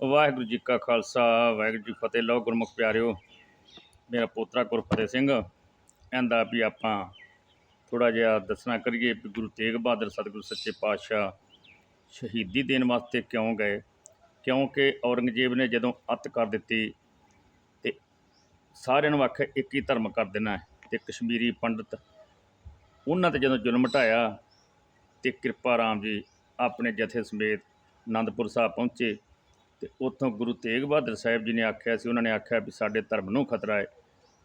ਵਾਹਿਗੁਰੂ ਜੀ ਕਾ ਖਾਲਸਾ, ਵਾਹਿਗੁਰੂ ਜੀ ਫਤਿਹ। ਲਓ ਗੁਰਮੁਖ ਪਿਆਰਿਓ, ਮੇਰਾ ਪੋਤਰਾ ਗੁਰਫਤਿਹ ਸਿੰਘ ਕਹਿੰਦਾ ਵੀ ਆਪਾਂ ਥੋੜਾ ਜਿਹਾ ਦੱਸਣਾ ਕਰੀਏ ਵੀ ਗੁਰੂ ਤੇਗ ਬਹਾਦਰ ਸਤਿਗੁਰੂ ਸੱਚੇ ਪਾਤਸ਼ਾਹ ਸ਼ਹੀਦੀ ਦੇਣ ਵਾਸਤੇ ਕਿਉਂ ਗਏ? ਕਿਉਂਕਿ ਔਰੰਗਜ਼ੇਬ ਨੇ ਜਦੋਂ ਅੱਤ ਕਰ ਦਿੱਤੀ ਤੇ ਸਾਰਿਆਂ ਨੂੰ ਆਖਿਆ, ਇੱਕ ਹੀ ਧਰਮ ਕਰ ਦੇਣਾ ਹੈ ਤੇ ਕਸ਼ਮੀਰੀ ਪੰਡਤ ਉਹਨਾਂ ਤੇ ਜਦੋਂ ਜ਼ੁਲਮ ਢਾਇਆ ਤੇ ਕਿਰਪਾ ਰਾਮ ਜੀ ਆਪਣੇ ਜਥੇ ਸਮੇਤ ਆਨੰਦਪੁਰ ਸਾਹਿਬ ਪਹੁੰਚੇ। ਤੇ ਉੱਥੋਂ ਗੁਰੂ ਤੇਗ ਬਹਾਦਰ ਸਾਹਿਬ ਜੀ ਨੇ ਆਖਿਆ ਸੀ, ਉਹਨਾਂ ਨੇ ਆਖਿਆ ਵੀ ਸਾਡੇ ਧਰਮ ਨੂੰ ਖਤਰਾ ਹੈ,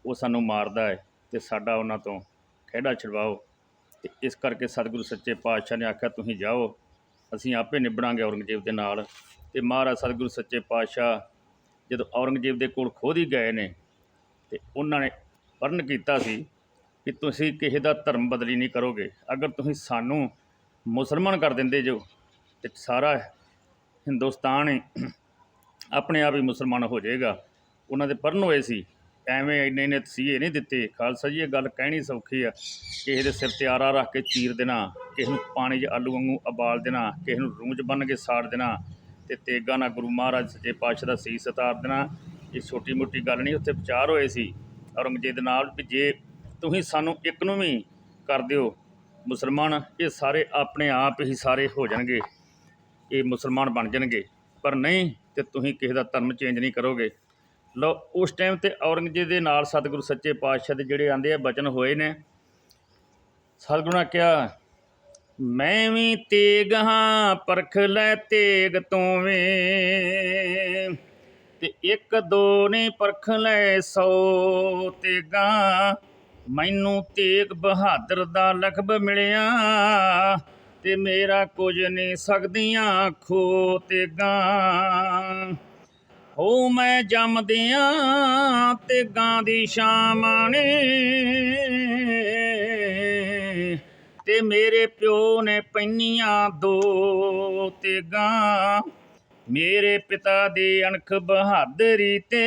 ਉਹ ਸਾਨੂੰ ਮਾਰਦਾ ਹੈ ਤੇ ਸਾਡਾ ਉਹਨਾਂ ਤੋਂ ਖਹਿੜਾ ਛਡਵਾਓ। ਤੇ ਇਸ ਕਰਕੇ ਸਤਿਗੁਰੂ ਸੱਚੇ ਪਾਤਸ਼ਾਹ ਨੇ ਆਖਿਆ, ਤੁਸੀਂ ਜਾਓ, ਅਸੀਂ ਆਪੇ ਨਿਭੜਾਂਗੇ ਔਰੰਗਜ਼ੇਬ ਦੇ ਨਾਲ। ਤੇ ਮਹਾਰਾਜ ਸਤਿਗੁਰੂ ਸੱਚੇ ਪਾਤਸ਼ਾਹ ਜਦੋਂ ਔਰੰਗਜ਼ੇਬ ਦੇ ਕੋਲ ਖੁਦ ਹੀ ਗਏ ਨੇ, ਤੇ ਉਹਨਾਂ ਨੇ ਪਰਨ ਕੀਤਾ ਸੀ ਕਿ ਤੁਸੀਂ ਕਿਸੇ ਦਾ ਧਰਮ ਬਦਲੀ ਨਹੀਂ ਕਰੋਗੇ। ਅਗਰ ਤੁਸੀਂ ਸਾਨੂੰ ਮੁਸਲਮਾਨ ਕਰ ਦਿੰਦੇ ਜੋ ਤੇ ਸਾਰਾ ਹਿੰਦੁਸਤਾਨ ਆਪਣੇ ਆਪ ਹੀ ਮੁਸਲਮਾਨ ਹੋ ਜਾਏਗਾ। ਉਹਨਾਂ ਦੇ ਪਰਨ ਹੋਏ ਸੀ। ਐਵੇਂ ਇੰਨੇ ਇੰਨੇ ਤਸੀਹੇ ਨਹੀਂ ਦਿੱਤੇ। ਖਾਲਸਾ ਜੀ, ਇਹ ਗੱਲ ਕਹਿਣੀ ਸੌਖੀ ਆ ਕਿਸੇ ਦੇ ਸਿਰ ਤੇ ਆਰਾ ਰੱਖ ਕੇ ਚੀਰ ਦੇਣਾ, ਕਿਸੇ ਨੂੰ ਪਾਣੀ 'ਚ ਆਲੂ ਵਾਂਗੂ ਉਬਾਲ ਦੇਣਾ, ਕਿਸੇ ਨੂੰ ਰੂੰ 'ਚ ਬੰਨ੍ਹ ਕੇ ਸਾੜ ਦੇਣਾ ਤੇ ਤੇਗਾ ਨਾਲ ਗੁਰੂ ਮਹਾਰਾਜ ਸੱਚੇ ਪਾਤਸ਼ਾਹ ਦਾ ਸੀਸ ਉਤਾਰ ਦੇਣਾ, ਇਹ ਛੋਟੀ ਮੋਟੀ ਗੱਲ ਨਹੀਂ। ਉੱਥੇ ਵਿਚਾਰ ਹੋਏ ਸੀ ਔਰੰਗਜ਼ੇਬ ਦੇ ਨਾਲ ਵੀ ਜੇ ਤੁਸੀਂ ਸਾਨੂੰ ਇੱਕ ਨੂੰ ਵੀ ਕਰ ਦਿਓ ਮੁਸਲਮਾਨ, ਇਹ ਸਾਰੇ ਆਪਣੇ ਆਪ ਹੀ ਸਾਰੇ ਹੋ ਜਾਣਗੇ। ਇਹ ਮੁਸਲਮਾਨ ਬਣ ਜਾਣਗੇ। ਪਰ ਨਹੀਂ ਤੇ ਤੁਸੀਂ ਕਿਸੇ ਦਾ ਧਰਮ ਚੇਂਜ ਨਹੀਂ ਕਰੋਗੇ। ਲਓ, ਉਸ ਟਾਈਮ ਤੇ ਔਰੰਗਜ਼ੇਬ ਦੇ ਨਾਲ ਸਤਿਗੁਰੂ ਸੱਚੇ ਪਾਤਸ਼ਾਹ ਦੇ ਜਿਹੜੇ ਆਂਦੇ ਆ ਬਚਨ ਹੋਏ ਨੇ। ਸਤਿਗੁਰੂ ਨੇ ਕਿਹਾ, ਮੈਂ ਵੀ ਤੇਗ ਹਾਂ, ਪਰਖ ਲੈ ਤੇਗ ਤੋਂ ਵੇ ਤੇ ਇੱਕ ਦੋ ਨੇ ਪਰਖ ਲੈ ਸੌ ਤੇਗਾ। ਮੈਨੂੰ ਤੇਗ ਬਹਾਦਰ ਦਾ ਲਖਬ ਮਿਲਿਆ। ਤੇ ਮੇਰਾ ਕੁਝ ਨਹੀਂ ਸਕਦੀਆਂ ਖੋ ਤੇ ਗਾਂ ਹੋ ਮੈਂ ਜੰਮਦਿਆਂ ਤੇ ਗਾਂ ਦੀ ਸ਼ਾਮ ਨੇ ਤੇ ਮੇਰੇ ਪਿਓ ਨੇ ਪੈਨੀਆਂ ਦੋ ਤੇ ਗਾਂ ਮੇਰੇ ਪਿਤਾ ਦੀ ਅਣਖ ਬਹਾਦਰੀ ਤੇ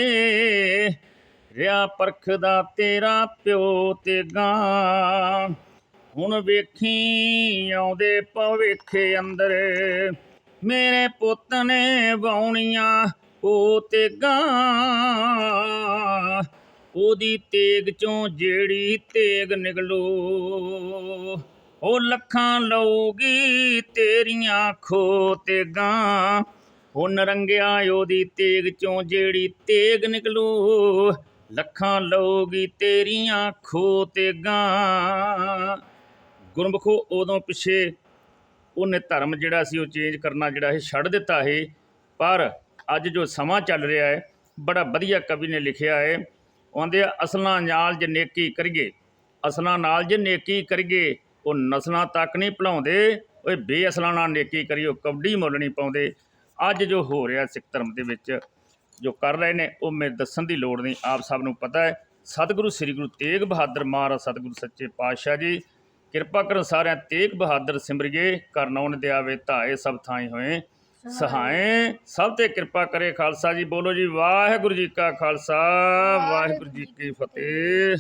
ਰਿਆ ਪਰਖਦਾ ਤੇਰਾ ਪਿਓ ਤੇ ਗਾਂ ਹੁਣ ਵੇਖੀ ਆਉਂਦੇ ਭਵਿੱਖ ਅੰਦਰ। ਮੇਰੇ ਪੁੱਤ ਨੇ ਵਾਉਣੀਆਂ ਉਹ ਤੇ ਗਾਂ ਉਹਦੀ ਤੇਗ ਚੋਂ ਜਿਹੜੀ ਤੇਗ ਨਿਕਲੋ, ਉਹ ਲੱਖਾਂ ਲਊਗੀ ਤੇਰੀਆਂ ਖੋ ਤੇ ਗਾਂ ਉਹ ਨਰੰਗਿਆ ਉਹਦੀ ਤੇਗ ਚੋਂ ਜਿਹੜੀ ਤੇਗ ਨਿਕਲੂ, ਲੱਖਾਂ ਲਊਗੀ ਤੇਰੀਆਂ ਖੋ ਤੇ ਗਾਂ ਗੁਰਮੁਖੋ ਉਦੋਂ ਪਿੱਛੇ ਉਹਨੇ ਧਰਮ ਜਿਹੜਾ ਸੀ ਉਹ ਚੇਂਜ ਕਰਨਾ ਜਿਹੜਾ ਇਹ ਛੱਡ ਦਿੱਤਾ ਹੈ ਪਰ ਅੱਜ ਜੋ ਸਮਾਂ ਚੱਲ ਰਿਹਾ ਹੈ, ਬੜਾ ਵਧੀਆ ਕਵੀ ਨੇ ਲਿਖਿਆ ਹੈ ਆਉਂਦੇ ਆ ਅਸਲਾਂ ਨਾਲ ਜੇ ਨੇਕੀ ਕਰੀਏ, ਅਸਲਾਂ ਨਾਲ ਜੇ ਨੇਕੀ ਕਰੀਏ, ਉਹ ਨਸਲਾਂ ਤੱਕ ਨਹੀਂ ਭੁਲਾਉਂਦੇ, ਓਏ ਬੇਅਸਲਾਂ ਨਾਲ ਨੇਕੀ ਕਰੀਓ ਕਬੱਡੀ ਮੁੱਲ ਨਹੀਂ ਪਾਉਂਦੇ। ਅੱਜ ਜੋ ਹੋ ਰਿਹਾ ਸਿੱਖ ਧਰਮ ਦੇ ਵਿੱਚ, ਜੋ ਕਰ ਰਹੇ ਨੇ, ਉਹ ਮੈਂ ਦੱਸਣ ਦੀ ਲੋੜ ਨਹੀਂ। ਆਪ ਸਭ ਨੂੰ ਪਤਾ ਹੈ, ਸਤਿਗੁਰੂ ਸ੍ਰੀ ਗੁਰੂ ਤੇਗ ਬਹਾਦਰ ਮਹਾਰਾਜ, ਸਤਿਗੁਰੂ ਸੱਚੇ ਪਾਤਸ਼ਾਹ ਜੀ ਕਿਰਪਾ ਕਰੋ ਸਾਰਿਆਂ ਤੇਗ ਬਹਾਦਰ ਸਿਮਰਿਏ ਕਰਨੌਨ ਦੇ ਆਵੇ ਧਾਏ ਸਭ ਥਾਈ ਹੋਏ। ਸਹਾਏ, ਸਭ ਤੇ ਕਿਰਪਾ ਕਰੇ ਖਾਲਸਾ ਜੀ, ਬੋਲੋ ਜੀ, ਵਾਹਿਗੁਰੂ ਜੀ ਕਾ ਖਾਲਸਾ, ਵਾਹਿਗੁਰੂ ਜੀ ਕੀ ਫਤਿਹ।